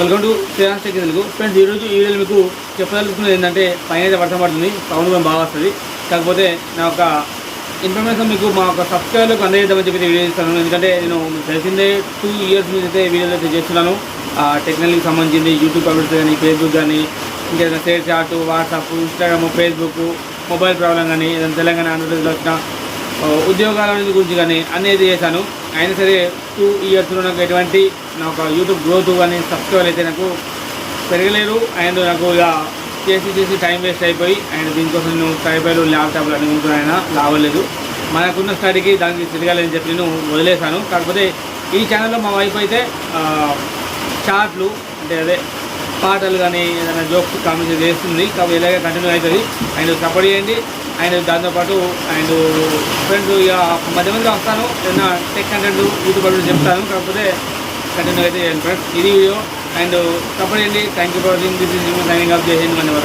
Welcome to Sriram tech Telugu friends ఈరోజు ఈ వీడియోలో మీకు చెప్పదలుచుకున్నది ఏంటంటే పైన అయితే వర్షం పడుతుంది సౌండ్ కూడా బాగా వస్తుంది. కాకపోతే నా యొక్క ఇన్ఫర్మేషన్ మీకు మా యొక్క సబ్స్క్రైబర్లకు అందజేద్దామని చెప్పి వీడియో ఇస్తాను ఎందుకంటే నేను తెలిసిందే టూ ఇయర్స్ నుంచి అయితే వీడియోలు అయితే చేస్తున్నాను. టెక్నాలజీకి సంబంధించింది యూట్యూబ్ అప్డేట్స్ కానీ ఫేస్బుక్ కానీ ఇంకేదైనా share chat WhatsApp Instagram Facebook mobile problem కానీ ఏదైనా తెలంగాణ ఆంధ్రప్రదేశ్లో వచ్చిన ఉద్యోగాల గురించి కానీ అనేది చేశాను. అయినా సరే టూ ఇయర్స్లో నాకు ఎటువంటి నా ఒక యూట్యూబ్ గ్రోత్ కానీ సబ్స్క్రైబర్ అయితే నాకు పెరగలేరు అండ్ నాకు ఇక చేసి చేసి టైం వేస్ట్ అయిపోయి అండ్ దీనికోసం నేను స్కైపైలు ల్యాప్టాప్లు అనుకుంటున్నాయన లావలేదు. మనకున్న స్టడీకి దానికి తిరగాలని చెప్పి నేను వదిలేశాను. కాకపోతే ఈ ఛానల్లో మా వైఫ్ అయితే చాట్లు అంటే అదే పాటలు కానీ ఏదైనా జోక్స్ కామెంట్స్ చేస్తుంది. కాబట్టి ఇలాగే కంటిన్యూ అవుతుంది. అండ్ సపోర్ట్ చేయండి. అండ్ దాంతోపాటు అండ్ ఫ్రెండ్స్ ఇక మధ్య మధ్యలో వస్తాను. ఏదైనా టెక్ కంటెంట్ యూట్యూబ్ అప్పుడు చెప్తాను. కాకపోతే కంటెంట్ అయితే చేయండి ఫ్రెండ్స్ ఇది video. And support thank you for watching this is signing up చేయండి మన